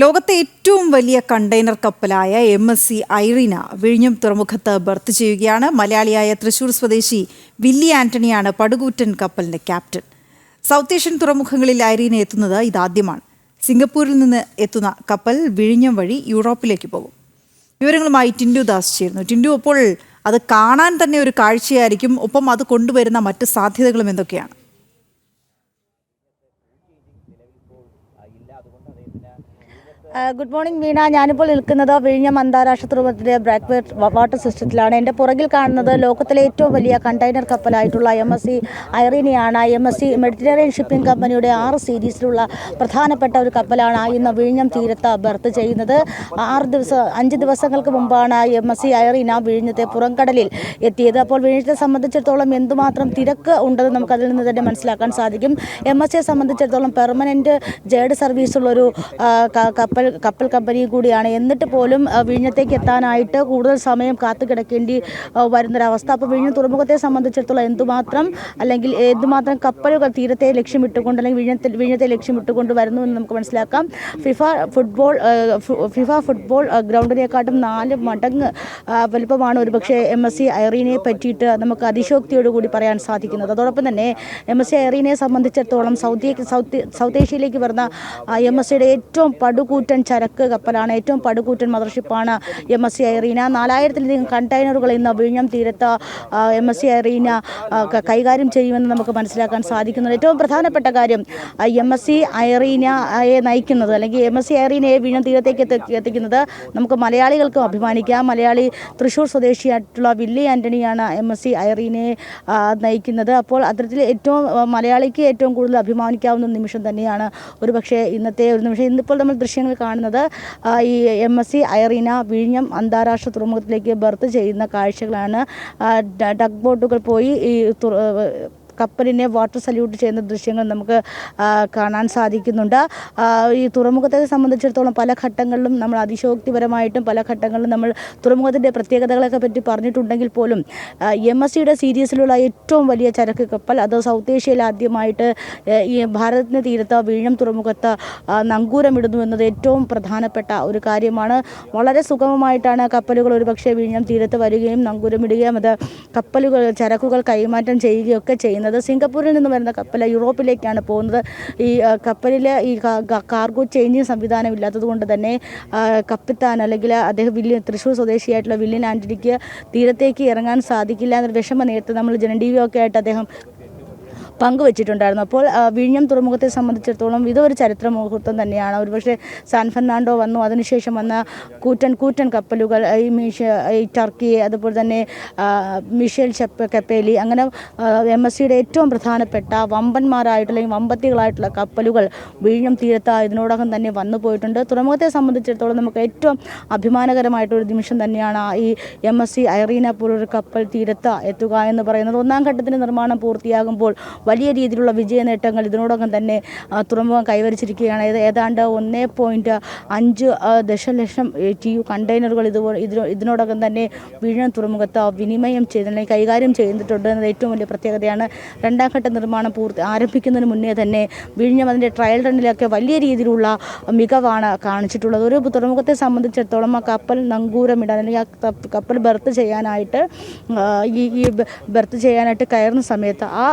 ലോകത്തെ ഏറ്റവും വലിയ കണ്ടെയ്നർ കപ്പലായ എം എസ് സി ഐറീന വിഴിഞ്ഞം തുറമുഖത്ത് ബർത്ത് ചെയ്യുകയാണ്. മലയാളിയായ തൃശൂർ സ്വദേശി വില്ലി ആന്റണിയാണ് പടുകൂറ്റൻ കപ്പലിന്റെ ക്യാപ്റ്റൻ. സൗത്ത് ഏഷ്യൻ തുറമുഖങ്ങളിൽ ഐറീന എത്തുന്നത് ഇതാദ്യമാണ്. സിംഗപ്പൂരിൽ നിന്ന് എത്തുന്ന കപ്പൽ വിഴിഞ്ഞം വഴി യൂറോപ്പിലേക്ക് പോകും. വിവരങ്ങളുമായി ടിൻഡു ദാസ് ചേരുന്നു. ടിൻഡു അപ്പോൾ അത് കാണാൻ തന്നെ ഒരു കാഴ്ചയായിരിക്കും. ഒപ്പം അത് കൊണ്ടുവരുന്ന മറ്റ് സാധ്യതകളും എന്തൊക്കെയാണ്? Good morning Veena. ഞാനിപ്പോൾ നിൽക്കുന്നത് വിഴിഞ്ഞം അന്താരാഷ്ട്ര തുറമുഖത്തിലെ ബ്രാക്ക് വാട്ടർ സിസ്റ്റത്തിലാണ്. എന്റെ പുറകിൽ കാണുന്നത് ലോകത്തിലെ ഏറ്റവും വലിയ കണ്ടെയ്നർ കപ്പലായിട്ടുള്ള M S C ഐറീനിയാണ് M S C Mediterranean shipping കമ്പനിയുടെ ആറ് സീരീസിലുള്ള പ്രധാനപ്പെട്ട ഒരു കപ്പലാണ് ഇന്ന് വിഴിഞ്ഞം തീരത്ത് ബർത്ത് ചെയ്യുന്നത്. ആറ് ദിവസം അഞ്ച് ദിവസങ്ങൾക്ക് മുമ്പാണ് എം എസ് സി ഐറീന വിഴിഞ്ഞത്തെ പുറംകടലിൽ എത്തിയത്. അപ്പോൾ വിഴിഞ്ഞത്തെ സംബന്ധിച്ചിടത്തോളം എന്തുമാത്രം തിരക്ക് ഉണ്ടെന്ന് നമുക്ക് അതിൽ നിന്ന് തന്നെ മനസ്സിലാക്കാൻ സാധിക്കും. എം എസ് സിയെ സംബന്ധിച്ചിടത്തോളം പെർമനന്റ് ജേഡ് സർവീസുള്ളൊരു ആ, ക- കപ്പൽ കമ്പനി കൂടിയാണ്. എന്നിട്ട് പോലും വിഴിഞ്ഞത്തേക്ക് എത്താനായിട്ട് കൂടുതൽ സമയം കാത്തു കിടക്കേണ്ടി വരുന്നൊരവസ്ഥ. അപ്പോൾ വിഴിഞ്ഞ തുറമുഖത്തെ സംബന്ധിച്ചിടത്തോളം എന്തുമാത്രം അല്ലെങ്കിൽ എന്തുമാത്രം കപ്പലുകൾ തീരത്തെ ലക്ഷ്യമിട്ടുകൊണ്ട് അല്ലെങ്കിൽ വിഴിഞ്ഞത്തെ വിഴിഞ്ഞത്തെ ലക്ഷ്യമിട്ടുകൊണ്ട് വരുന്നു എന്ന് നമുക്ക് മനസ്സിലാക്കാം. ഫിഫ ഫുട്ബോൾ ഫിഫ ഫുട്ബോൾ ഗ്രൗണ്ടിനെക്കാട്ടും നാല് മടങ്ങ് വലുപ്പമാണ് ഒരുപക്ഷെ എം എസ് സി ഐറീനെ പറ്റിയിട്ട് നമുക്ക് അതിശോക്തിയോട് കൂടി പറയാൻ സാധിക്കുന്നത്. അതോടൊപ്പം തന്നെ എം എസ് സി ഐറീനെ സംബന്ധിച്ചിടത്തോളം സൗദി സൗത്ത് സൗത്ത് ഏഷ്യയിലേക്ക് വരുന്ന എം എസ് സിയുടെ ഏറ്റവും പടുകൂറ്റൻ ചരക്ക് കപ്പലാണ്. ഏറ്റവും പടുകൂറ്റൻ മദർഷിപ്പാണ് എം എസ് സി ഐറീന നാലായിരത്തിലധികം കണ്ടെയ്നറുകൾ ഇന്ന് വിഴിഞ്ഞം തീരത്ത് എം എസ് സി ഐറീന കൈകാര്യം ചെയ്യുമെന്ന് നമുക്ക് മനസ്സിലാക്കാൻ സാധിക്കുന്നുണ്ട് ഏറ്റവും പ്രധാനപ്പെട്ട കാര്യം എം എസ് സി ഐറീനയെ നയിക്കുന്നത് അല്ലെങ്കിൽ എം എസ് സി ഐറീനയെ വിഴിഞ്ഞം തീരത്തേക്ക് എത്തിക്കുന്നത് നമുക്ക് മലയാളികൾക്കും അഭിമാനിക്കാം. മലയാളി തൃശ്ശൂർ സ്വദേശിയായിട്ടുള്ള വില്ലി ആന്റണിയാണ് എം എസ് സി ഐറീനയെ നയിക്കുന്നത്. അപ്പോൾ അത്തരത്തിൽ ഏറ്റവും മലയാളിക്ക് ഏറ്റവും കൂടുതൽ അഭിമാനിക്കാവുന്ന നിമിഷം തന്നെയാണ് ഒരു പക്ഷേ ഇന്നത്തെ ഒരു നിമിഷം. ഇന്നിപ്പോൾ നമ്മൾ ദൃശ്യങ്ങൾ കാണുന്നത്. ഈ എം എസ് സി ഐറീന വിഴിഞ്ഞം അന്താരാഷ്ട്ര തുറമുഖത്തിലേക്ക് ബർത്ത് ചെയ്യുന്ന കാഴ്ചകളാണ്. ടഗ് ബോട്ടുകൾ പോയി ഈ കപ്പലിനെ വാട്ടർ സല്യൂട്ട് ചെയ്യുന്ന ദൃശ്യങ്ങൾ നമുക്ക് കാണാൻ സാധിക്കുന്നുണ്ട്. ഈ തുറമുഖത്തെ സംബന്ധിച്ചിടത്തോളം പല ഘട്ടങ്ങളിലും നമ്മൾ അതിശോക്തിപരമായിട്ടും പല ഘട്ടങ്ങളിലും നമ്മൾ തുറമുഖത്തിന്റെ പ്രത്യേകതകളൊക്കെ പറ്റി പറഞ്ഞിട്ടുണ്ടെങ്കിൽ പോലും എം എസ് സിയുടെ സീരീസിലുള്ള ഏറ്റവും വലിയ ചരക്ക് കപ്പൽ അത് സൗത്ത് ഏഷ്യയിൽ ആദ്യമായിട്ട് ഈ ഭാരതത്തിന് തീരത്ത് വീഴം തുറമുഖത്ത് നങ്കൂരമിടുന്നു എന്നത് ഏറ്റവും പ്രധാനപ്പെട്ട ഒരു കാര്യമാണ്. വളരെ സുഗമമായിട്ടാണ് കപ്പലുകൾ ഒരുപക്ഷെ വിഴിഞ്ഞം തീരത്ത് വരികയും നങ്കൂരമിടുകയും അത് കപ്പലുകൾ ചരക്കുകൾ കൈമാറ്റം ചെയ്യുകയൊക്കെ ചെയ്യുന്നത്. സിംഗപ്പൂരിൽ നിന്ന് വരുന്ന കപ്പൽ യൂറോപ്പിലേക്കാണ് പോകുന്നത്. ഈ കപ്പലിൽ ഈ കാർഗോ ചേഞ്ചിങ് സംവിധാനം ഇല്ലാത്തത് കൊണ്ട് തന്നെ കപ്പിത്താൻ അല്ലെങ്കിൽ അദ്ദേഹം വില്യൻ തൃശ്ശൂർ സ്വദേശിയായിട്ടുള്ള വില്യൻ ആന്റണിക്ക് തീരത്തേക്ക് ഇറങ്ങാൻ സാധിക്കില്ല എന്നൊരു വിഷമ നേരത്തെ നമ്മൾ ജനൻ ടി വി ഒക്കെ ആയിട്ട് അദ്ദേഹം പങ്കുവച്ചിട്ടുണ്ടായിരുന്നു. അപ്പോൾ വിഴിഞ്ഞം തുറമുഖത്തെ സംബന്ധിച്ചിടത്തോളം ഇതൊരു ചരിത്ര മുഹൂർത്തം തന്നെയാണ്. ഒരുപക്ഷെ സാൻ ഫെർണാണ്ടോ വന്നു അതിനുശേഷം വന്ന കൂറ്റൻ കൂറ്റൻ കപ്പലുകൾ ഈ മീഷ ഈ ടർക്കി അതുപോലെ തന്നെ മിഷേൽ ചെപ്പ കപ്പേലി അങ്ങനെ എം എസ് സിയുടെ ഏറ്റവും പ്രധാനപ്പെട്ട വമ്പന്മാരായിട്ടുള്ള വമ്പത്തികളായിട്ടുള്ള കപ്പലുകൾ വിഴിഞ്ഞം തീരത്ത് ഇതിനോടകം തന്നെ വന്നു പോയിട്ടുണ്ട്. തുറമുഖത്തെ സംബന്ധിച്ചിടത്തോളം നമുക്ക് ഏറ്റവും അഭിമാനകരമായിട്ടൊരു നിമിഷം തന്നെയാണ് ഈ എം എസ് സി ഐറീന പോലൊരു കപ്പൽ തീരത്ത് എത്തുക എന്ന് പറയുന്നത്. ഒന്നാം ഘട്ടത്തിന്റെ നിർമ്മാണം പൂർത്തിയാകുമ്പോൾ വലിയ രീതിയിലുള്ള വിജയ നേട്ടങ്ങൾ ഇതിനോടകം തന്നെ തുറമുഖം കൈവരിച്ചിരിക്കുകയാണ്. ഏതാണ്ട് ഒന്നേ പോയിന്റ് അഞ്ച് ദശലക്ഷം ടി യു കണ്ടെയ്നറുകൾ ഇതുപോലെ ഇതിനോ ഇതിനോടകം തന്നെ വിഴിഞ്ഞം തുറമുഖത്ത് വിനിമയം ചെയ്ത് കൈകാര്യം ചെയ്തിട്ടുണ്ട് എന്നത് ഏറ്റവും വലിയ പ്രത്യേകതയാണ്. രണ്ടാം ഘട്ട നിർമ്മാണം പൂർത്തി ആരംഭിക്കുന്നതിന് മുന്നേ തന്നെ വിഴിഞ്ഞം അതിന്റെ ട്രയൽ റണ്ണിലൊക്കെ വലിയ രീതിയിലുള്ള മികവാണ് കാണിച്ചിട്ടുള്ളത്. ഒരു തുറമുഖത്തെ സംബന്ധിച്ചിടത്തോളം ആ കപ്പൽ നങ്കൂരമിടാൻ അല്ലെങ്കിൽ ആ കപ്പൽ ബർത്ത് ചെയ്യാനായിട്ട് ഈ ഈ ബർത്ത് ചെയ്യാനായിട്ട് കയറുന്ന സമയത്ത് ആ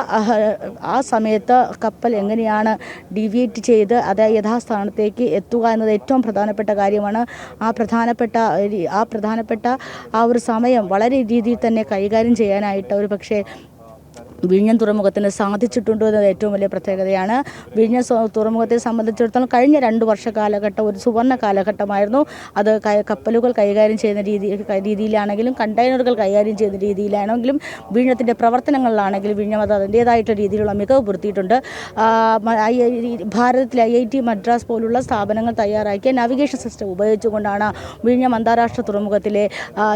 ആ സമയത്ത് കപ്പൽ എങ്ങനെയാണ് ഡീവിയേറ്റ് ചെയ്ത് അത് യഥാസ്ഥാനത്തേക്ക് എത്തുക എന്നത് ഏറ്റവും പ്രധാനപ്പെട്ട കാര്യമാണ്. ആ പ്രധാനപ്പെട്ട ആ പ്രധാനപ്പെട്ട ആ ഒരു സമയം വളരെ രീതിയിൽ തന്നെ കൈകാര്യം ചെയ്യാനായിട്ട് ഒരു പക്ഷേ വിഴിഞ്ഞം തുറമുഖത്തിന് സാധിച്ചിട്ടുണ്ട് എന്നത് ഏറ്റവും വലിയ പ്രത്യേകതയാണ്. വിഴിഞ്ഞം തുറമുഖത്തെ സംബന്ധിച്ചിടത്തോളം കഴിഞ്ഞ രണ്ട് വർഷ കാലഘട്ടം ഒരു സുവർണ കാലഘട്ടമായിരുന്നു. അത് കപ്പലുകൾ കൈകാര്യം ചെയ്യുന്ന രീതി രീതിയിലാണെങ്കിലും കണ്ടെയ്നറുകൾ കൈകാര്യം ചെയ്യുന്ന രീതിയിലാണെങ്കിലും വിഴിഞ്ഞത്തിന്റെ പ്രവർത്തനങ്ങളിലാണെങ്കിലും വിഴിഞ്ഞം അത് അതിന്റേതായിട്ടുള്ള രീതിയിലുള്ള മികവ് പുറത്തിയിട്ടുണ്ട് ഭാരതത്തിൽ ഐ ഐ ടി മദ്രാസ് പോലുള്ള സ്ഥാപനങ്ങൾ തയ്യാറാക്കിയ നാവിഗേഷൻ സിസ്റ്റം ഉപയോഗിച്ചുകൊണ്ടാണ് വിഴിഞ്ഞം അന്താരാഷ്ട്ര തുറമുഖത്തിലെ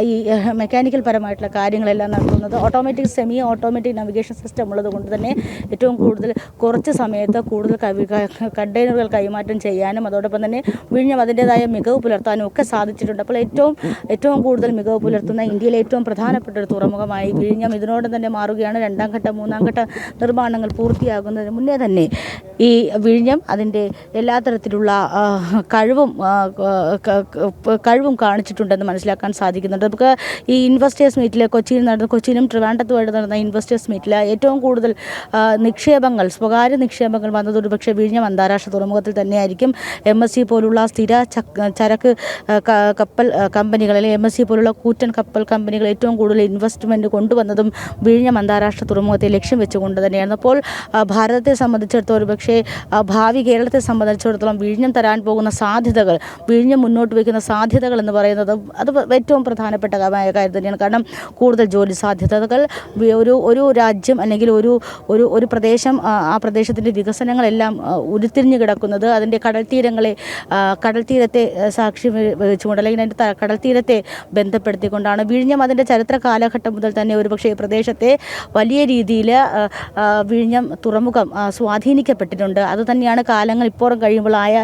ഈ മെക്കാനിക്കൽ പരമായിട്ടുള്ള കാര്യങ്ങളെല്ലാം നടത്തുന്നത്. Automatic semi automatic navigation system ഉള്ളത് കൊണ്ട് തന്നെ ഏറ്റവും കൂടുതൽ കുറച്ച് സമയത്ത് കൂടുതൽ കണ്ടെയ്നറുകൾ കൈമാറ്റം ചെയ്യാനും അതോടൊപ്പം തന്നെ വിഴിഞ്ഞം അതിന്റേതായ മികവ് പുലർത്താനും ഒക്കെ സാധിച്ചിട്ടുണ്ട്. അപ്പോൾ ഏറ്റവും ഏറ്റവും കൂടുതൽ മികവ് പുലർത്തുന്ന ഇന്ത്യയിലെ ഏറ്റവും പ്രധാനപ്പെട്ട ഒരു തുറമുഖമായി വിഴിഞ്ഞം ഇതിനോട് തന്നെ മാറുകയാണ്. രണ്ടാം ഘട്ട മൂന്നാം ഘട്ട നിർമ്മാണങ്ങൾ പൂർത്തിയാകുന്നതിന് മുന്നേ തന്നെ ഈ വിഴിഞ്ഞം അതിന്റെ എല്ലാ തരത്തിലുള്ള കഴിവും കഴിവും കാണിച്ചിട്ടുണ്ടെന്ന് മനസ്സിലാക്കാൻ സാധിക്കുന്നുണ്ട്. നമുക്ക് ഈ ഇൻവെസ്റ്റേഴ്സ് മീറ്റിൽ കൊച്ചിയിൽ നടന്ന കൊച്ചിയിലും ട്രിവാൻഡത്തുമായിട്ട് നടന്ന ഇൻവെസ്റ്റേഴ്സ് മീറ്റിൽ ഏറ്റവും കൂടുതൽ നിക്ഷേപങ്ങൾ സ്വകാര്യ നിക്ഷേപങ്ങൾ വന്നത് ഒരുപക്ഷെ വിഴിഞ്ഞം അന്താരാഷ്ട്ര തുറമുഖത്തിൽ തന്നെയായിരിക്കും. എം എസ് സി പോലുള്ള സ്ഥിര ചരക്ക് കപ്പൽ കമ്പനികൾ അല്ലെങ്കിൽ എം എസ് സി പോലുള്ള കൂറ്റൻ കപ്പൽ കമ്പനികൾ ഏറ്റവും കൂടുതൽ ഇൻവെസ്റ്റ്മെന്റ് കൊണ്ടുവന്നതും വിഴിഞ്ഞം അന്താരാഷ്ട്ര തുറമുഖത്തെ ലക്ഷ്യം വെച്ചുകൊണ്ട് തന്നെയാണ്. അപ്പോൾ ഭാരതത്തെ സംബന്ധിച്ചിടത്തോളം ഒരുപക്ഷെ ഭാവി കേരളത്തെ സംബന്ധിച്ചിടത്തോളം വിഴിഞ്ഞം തരാൻ പോകുന്ന സാധ്യതകൾ വിഴിഞ്ഞം മുന്നോട്ട് വയ്ക്കുന്ന സാധ്യതകൾ എന്ന് പറയുന്നത് അത് ഏറ്റവും പ്രധാനപ്പെട്ട കാര്യം തന്നെയാണ്. കാരണം കൂടുതൽ ജോലി സാധ്യതകൾ ഒരു ഒരു രാജ്യം അല്ലെങ്കിൽ ഒരു ഒരു ഒരു പ്രദേശം ആ, പ്രദേശത്തിന്റെ വികസനങ്ങളെല്ലാം ഉരുത്തിരിഞ്ഞു കിടക്കുന്നത് അതിന്റെ കടൽ തീരങ്ങളെ കടൽ തീരത്തെ സാക്ഷി വെച്ചുകൊണ്ട് അല്ലെങ്കിൽ അതിന്റെ കടൽ തീരത്തെ ബന്ധപ്പെടുത്തിക്കൊണ്ടാണ്. വിഴിഞ്ഞം അതിന്റെ ചരിത്ര കാലഘട്ടം മുതൽ തന്നെ ഒരുപക്ഷെ ഈ പ്രദേശത്തെ വലിയ രീതിയിൽ വിഴിഞ്ഞം തുറമുഖം സ്വാധീനിക്കപ്പെട്ടിട്ടുണ്ട്. അതുതന്നെയാണ് കാലങ്ങൾ ഇപ്പോഴും കഴിയുമ്പോൾ ആയ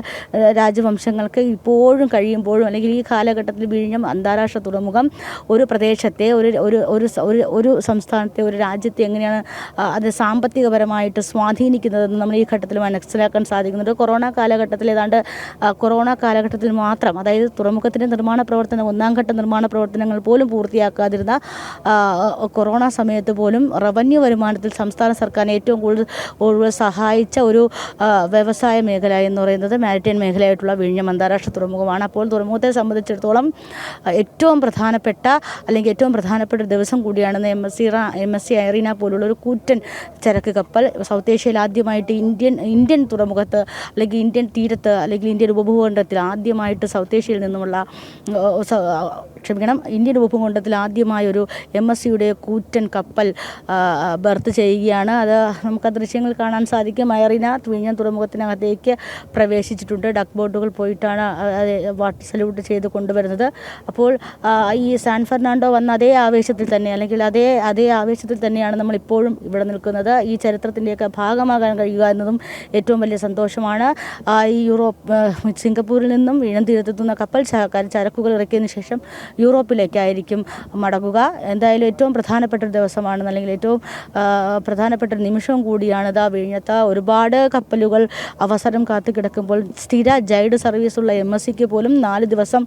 രാജവംശങ്ങൾക്ക് ഇപ്പോഴും കഴിയുമ്പോഴും അല്ലെങ്കിൽ ഈ കാലഘട്ടത്തിൽ വിഴിഞ്ഞം അന്താരാഷ്ട്ര തുറമുഖം ഒരു പ്രദേശത്തെ ഒരു ഒരു ഒരു ഒരു സംസ്ഥാനത്തെ ഒരു രാജ്യത്തെ എങ്ങനെയാണ് അത് സാമ്പത്തികപരമായിട്ട് സ്വാധീനിക്കുന്നതെന്ന് നമ്മൾ ഈ ഘട്ടത്തിൽ മനസ്സിലാക്കാൻ സാധിക്കുന്നുണ്ട്. കൊറോണ കാലഘട്ടത്തിൽ ഏതാണ്ട് കൊറോണ കാലഘട്ടത്തിൽ മാത്രം അതായത് തുറമുഖത്തിന്റെ നിർമ്മാണ പ്രവർത്തനം ഒന്നാം ഘട്ട നിർമ്മാണ പ്രവർത്തനങ്ങൾ പോലും പൂർത്തിയാക്കാതിരുന്ന കൊറോണ സമയത്ത് പോലും റവന്യൂ വരുമാനത്തിൽ സംസ്ഥാന സർക്കാരിനെ ഏറ്റവും കൂടുതൽ കൂടുതൽ സഹായിച്ച ഒരു വ്യവസായ മേഖല എന്ന് പറയുന്നത് മാരിടൈം മേഖലയായിട്ടുള്ള വിഴിഞ്ഞം അന്താരാഷ്ട്ര തുറമുഖമാണ്. അപ്പോൾ തുറമുഖത്തെ സംബന്ധിച്ചിടത്തോളം ഏറ്റവും പ്രധാനപ്പെട്ട അല്ലെങ്കിൽ ഏറ്റവും പ്രധാനപ്പെട്ട ദിവസം കൂടിയാണെന്ന് M S C M S C Irina പോലുള്ള ഒരു കൂറ്റൻ ചരക്ക് കപ്പൽ. സൗത്ത് ഏഷ്യയിൽ ആദ്യമായിട്ട് ഇന്ത്യൻ ഇന്ത്യൻ തുറമുഖത്ത് അല്ലെങ്കിൽ ഇന്ത്യൻ തീരത്ത് അല്ലെങ്കിൽ ഇന്ത്യൻ ഉപഭൂഖണ്ഡത്തിൽ ആദ്യമായിട്ട് സൗത്ത് ഏഷ്യയിൽ നിന്നുമുള്ള ക്ഷമിക്കണം ഇന്ത്യൻ ഉപഭൂഖണ്ഡത്തിൽ ആദ്യമായ ഒരു എം എസ് സിയുടെ കൂറ്റൻ കപ്പൽ ബർത്ത് ചെയ്യുകയാണ്. അത് നമുക്ക് ദൃശ്യങ്ങൾ കാണാൻ സാധിക്കും. അയറിന വിഴിഞ്ഞം തുറമുഖത്തിനകത്തേക്ക് പ്രവേശിച്ചിട്ടുണ്ട്. ഡക്ക് ബോട്ടുകൾ പോയിട്ടാണ് വാട്ടർ സല്യൂട്ട് ചെയ്ത് കൊണ്ടുവരുന്നത്. അപ്പോൾ ഈ സാൻ ഫെർണാണ്ടോ വന്ന അതേ ആവേശത്തിൽ തന്നെ അല്ലെങ്കിൽ അതേ അതേ ആവേശത്തിൽ തന്നെയാണ് നമ്മൾ ഇപ്പോഴും ഇവിടെ നിൽക്കുന്നത് ഈ ചരിത്രത്തിന്റെയൊക്കെ ഭാഗമാകാൻ കഴിയുക എന്നതും ഏറ്റവും വലിയ സന്തോഷമാണ്. ഈ യൂറോപ്പ് സിംഗപ്പൂരിൽ നിന്നും വിഴിഞ്ഞം തീരത്തെത്തുന്ന കപ്പൽ ചരക്കുകൾ ഇറക്കിയതിനു ശേഷം യൂറോപ്പിലേക്കായിരിക്കും മടങ്ങുക. എന്തായാലും ഏറ്റവും പ്രധാനപ്പെട്ട ഒരു ദിവസമാണ് അല്ലെങ്കിൽ ഏറ്റവും പ്രധാനപ്പെട്ട ഒരു നിമിഷവും കൂടിയാണിത് വിഴിഞ്ഞത്ത്. ഒരുപാട് കപ്പലുകൾ അവസരം കാത്തു കിടക്കുമ്പോൾ സ്ഥിര ജൈഡ് സർവീസുള്ള എം എസ് സിക്ക് പോലും നാല് ദിവസം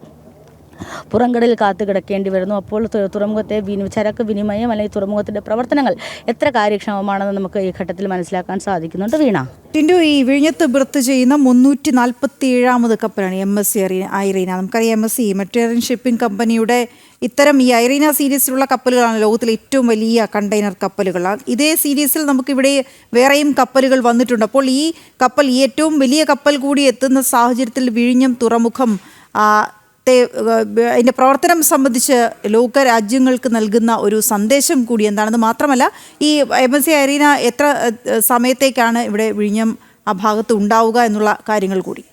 പുറംകടലിൽ കാത്തു കിടക്കേണ്ടി വരുന്നു. അപ്പോൾ തുറമുഖത്തെ ചരക്ക് വിനിമയം അല്ലെങ്കിൽ തുറമുഖത്തിന്റെ പ്രവർത്തനങ്ങൾ എത്ര കാര്യക്ഷമമാണെന്ന് നമുക്ക് ഈ ഘട്ടത്തിൽ മനസ്സിലാക്കാൻ സാധിക്കുന്നുണ്ട് വീണ? ടിൻഡു ഈ വിഴിഞ്ഞത്ത് ബർത്ത് ചെയ്യുന്ന മുന്നൂറ്റി നാൽപ്പത്തി ഏഴാമത് കപ്പലാണ് എം എസ് സി ഐറീന നമുക്കറിയാം M S C Mediterranean shipping കമ്പനിയുടെ ഇത്തരം ഈ ഐറീന സീരീസിലുള്ള കപ്പലുകളാണ് ലോകത്തിലെ ഏറ്റവും വലിയ കണ്ടെയ്നർ കപ്പലുകൾ. ഇതേ സീരീസിൽ നമുക്കിവിടെ വേറെയും കപ്പലുകൾ വന്നിട്ടുണ്ട്. അപ്പോൾ ഈ കപ്പൽ ഏറ്റവും വലിയ കപ്പൽ കൂടി എത്തുന്ന സാഹചര്യത്തിൽ വിഴിഞ്ഞം തുറമുഖം ത്തെ- അതിന്റെ പ്രവർത്തനം സംബന്ധിച്ച് ലോക രാജ്യങ്ങൾക്ക് നൽകുന്ന ഒരു സന്ദേശം കൂടി എന്താണെന്ന് മാത്രമല്ല ഈ എം എസ് സി അരീന എത്ര സമയത്തേക്കാണ് ഇവിടെ വിഴിഞ്ഞം ആ ഭാഗത്ത് ഉണ്ടാവുക എന്നുള്ള കാര്യങ്ങൾ കൂടി.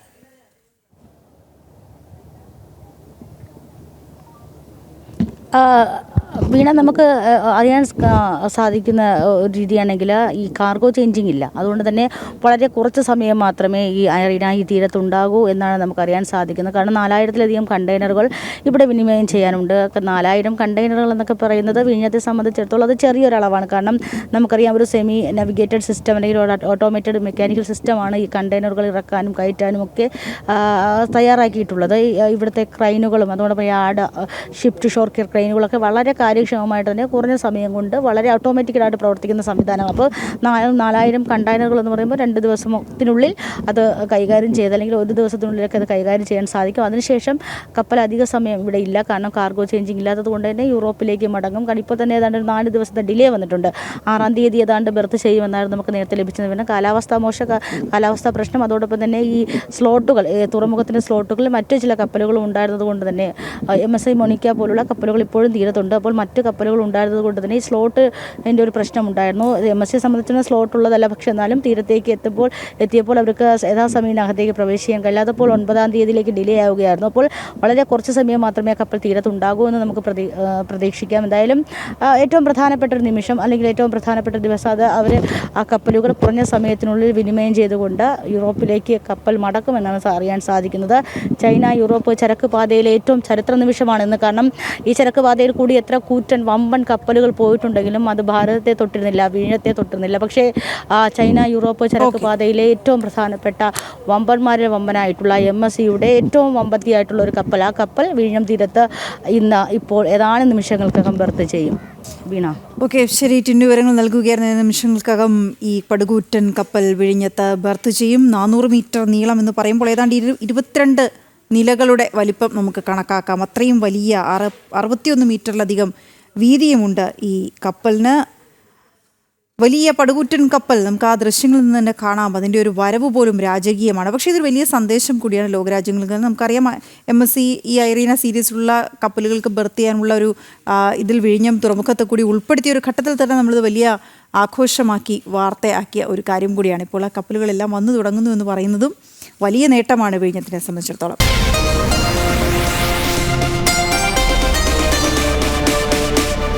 ആ, വീണ നമുക്ക് അറിയാൻ സാധിക്കുന്ന ഒരു രീതിയാണെങ്കിൽ ഈ കാർഗോ ചേഞ്ചിങ് ഇല്ല. അതുകൊണ്ട് തന്നെ വളരെ കുറച്ച് സമയം മാത്രമേ ഈ അയറിന ഈ തീരത്തുണ്ടാകൂ എന്നാണ് നമുക്കറിയാൻ സാധിക്കുന്നത്. കാരണം നാലായിരത്തിലധികം കണ്ടെയ്നറുകൾ ഇവിടെ വിനിമയം ചെയ്യാനുണ്ട്. നാലായിരം കണ്ടെയ്നറുകൾ എന്നൊക്കെ പറയുന്നത് വിഴിഞ്ഞത്തെ സംബന്ധിച്ചിടത്തോളം അത് ചെറിയൊരളവാണ്. കാരണം നമുക്കറിയാം ഒരു സെമി നാവിഗേറ്റഡ് സിസ്റ്റം അല്ലെങ്കിൽ ഓട്ടോമേറ്റഡ് മെക്കാനിക്കൽ സിസ്റ്റമാണ് ഈ കണ്ടെയ്നറുകൾ ഇറക്കാനും കയറ്റാനും ഒക്കെ തയ്യാറാക്കിയിട്ടുള്ളത്. ഈ, ഇവിടുത്തെ ക്രൈനുകളും അതോടൊപ്പം ആട് ഷിഫ്റ്റ് ഷോർ ക്രൈനുകളൊക്കെ വളരെ കാര്യക്ഷമമായിട്ട് തന്നെ കുറഞ്ഞ സമയം കൊണ്ട് വളരെ ഓട്ടോമാറ്റിക്കലായിട്ട് പ്രവർത്തിക്കുന്ന സംവിധാനം. അപ്പോൾ നാലായിരം കണ്ടെയ്നറുകൾ എന്ന് പറയുമ്പോൾ രണ്ട് ദിവസത്തിനുള്ളിൽ അത് കൈകാര്യം ചെയ്ത് അല്ലെങ്കിൽ ഒരു ദിവസത്തിനുള്ളിലൊക്കെ അത് കൈകാര്യം ചെയ്യാൻ സാധിക്കും. അതിനുശേഷം കപ്പൽ അധിക സമയം ഇവിടെ ഇല്ല. കാരണം കാർഗോ ചേഞ്ചിങ് ഇല്ലാത്തത് കൊണ്ട് തന്നെ യൂറോപ്പിലേക്ക് മടങ്ങും. കാരണം ഇപ്പോൾ തന്നെ ഏതാണ്ട് ഒരു നാല് ദിവസത്തെ ഡിലേ വന്നിട്ടുണ്ട്. ആറാം തീയതി ഏതാണ്ട് ബെർത്ത് ചെയ്യുമെന്നായിരുന്നു നമുക്ക് നേരത്തെ ലഭിച്ചത്. പിന്നെ കാലാവസ്ഥ മോശ കാലാവസ്ഥാ പ്രശ്നം. അതോടൊപ്പം തന്നെ ഈ സ്ലോട്ടുകൾ തുറമുഖത്തിന്റെ സ്ലോട്ടുകളിൽ മറ്റു ചില കപ്പലുകളും ഉണ്ടായിരുന്നത് കൊണ്ട് തന്നെ എം എസ് ഐ മൊണിക്ക പോലുള്ള കപ്പലുകൾ ഇപ്പോഴും തീരത്തുണ്ട്. അപ്പോൾ മറ്റ് കപ്പലുകൾ ഉണ്ടായിരുന്നത് കൊണ്ട് തന്നെ ഈ സ്ലോട്ട് എന്റെ ഒരു പ്രശ്നമുണ്ടായിരുന്നു. എം എസ് സി സംബന്ധിച്ചിടത്തോളം സ്ലോട്ട് ഉള്ളതല്ല. പക്ഷേ എന്നാലും തീരത്തേക്ക് എത്തുമ്പോൾ എത്തിയപ്പോൾ അവർക്ക് യഥാസമയം അകത്തേക്ക് പ്രവേശിക്കാൻ കഴിയാത്തപ്പോൾ ഒൻപതാം തീയതിയിലേക്ക് ഡിലേ ആവുകയായിരുന്നു. അപ്പോൾ വളരെ കുറച്ച് സമയം മാത്രമേ കപ്പൽ തീരത്തുണ്ടാകൂ എന്ന് നമുക്ക് പ്രതീ പ്രതീക്ഷിക്കാം. എന്തായാലും ഏറ്റവും പ്രധാനപ്പെട്ട ഒരു നിമിഷം അല്ലെങ്കിൽ ഏറ്റവും പ്രധാനപ്പെട്ട ദിവസം അത് അവർ ആ കപ്പലുകൾ കുറഞ്ഞ സമയത്തിനുള്ളിൽ വിനിമയം ചെയ്തുകൊണ്ട് യൂറോപ്പിലേക്ക് കപ്പൽ മടക്കുമെന്നാണ് അറിയാൻ സാധിക്കുന്നത്. ചൈന യൂറോപ്പ് ചരക്ക് പാതയിലെ ഏറ്റവും ചരിത്ര നിമിഷമാണെന്ന് കാരണം ഈ ചരക്ക് പാതയിൽ കൂടി എത്ര കൂറ്റൻ വമ്പൻ കപ്പലുകൾ പോയിട്ടുണ്ടെങ്കിലും അത് ഭാരതത്തെ തൊട്ടിരുന്നില്ല വീഴത്തെ തൊട്ടിരുന്നില്ല. പക്ഷേ ചൈന യൂറോപ്പ് ചരക്ക് പാതയിലെ ഏറ്റവും പ്രധാനപ്പെട്ട വമ്പന്മാരെ വമ്പനായിട്ടുള്ള എം എസ് സിയുടെ ഏറ്റവും വമ്പത്തിയായിട്ടുള്ള ഒരു കപ്പൽ. ആ കപ്പൽ വിഴിഞ്ഞം തീരത്ത് ഇന്ന് ഇപ്പോൾ ഏതാനും നിമിഷങ്ങൾക്കകം ബർത്ത് ചെയ്യും. വീണ. ഓക്കെ ശരി. ടിന്നു വിവരങ്ങൾ നൽകുകയായിരുന്ന. നിമിഷങ്ങൾക്കകം ഈ പടുകൂറ്റൻ കപ്പൽ വിഴിഞ്ഞത്ത് ബർത്ത് ചെയ്യും. നാനൂറ് മീറ്റർ നീളം എന്ന് പറയുമ്പോൾ ഏതാണ്ട് ഇരു ഇരുപത്തിരണ്ട് നിലകളുടെ വലിപ്പം നമുക്ക് കണക്കാക്കാം. അത്രയും വലിയ അറ അറുപത്തിയൊന്ന് മീറ്ററിലധികം വീതിയുമുണ്ട് ഈ കപ്പലിന്. വലിയ പടുകൂറ്റൻ കപ്പൽ നമുക്ക് ആ ദൃശ്യങ്ങളിൽ നിന്ന് തന്നെ കാണാം. അതിന്റെ ഒരു വരവ് പോലും രാജകീയമാണ്. പക്ഷേ ഇതൊരു വലിയ സന്ദേശം കൂടിയാണ് ലോകരാജ്യങ്ങൾക്ക് നമുക്കറിയാം എം എസ് സി ഈ ഐറീന സീരീസിലുള്ള കപ്പലുകൾക്ക് ബർത്ത് ചെയ്യാനുള്ള ഒരു ഇതിൽ വിഴിഞ്ഞം തുറമുഖത്തെ കൂടി ഉൾപ്പെടുത്തിയ ഒരു ഘട്ടത്തിൽ തന്നെ നമ്മളിത് വലിയ ആഘോഷമാക്കി വാർത്തയാക്കിയ ഒരു കാര്യം കൂടിയാണ്. ഇപ്പോൾ ആ കപ്പലുകളെല്ലാം വന്നു തുടങ്ങുന്നു എന്ന് പറയുന്നതും വലിയ നേട്ടമാണ് വിഴിഞ്ഞത്തിനെ സംബന്ധിച്ചിടത്തോളം.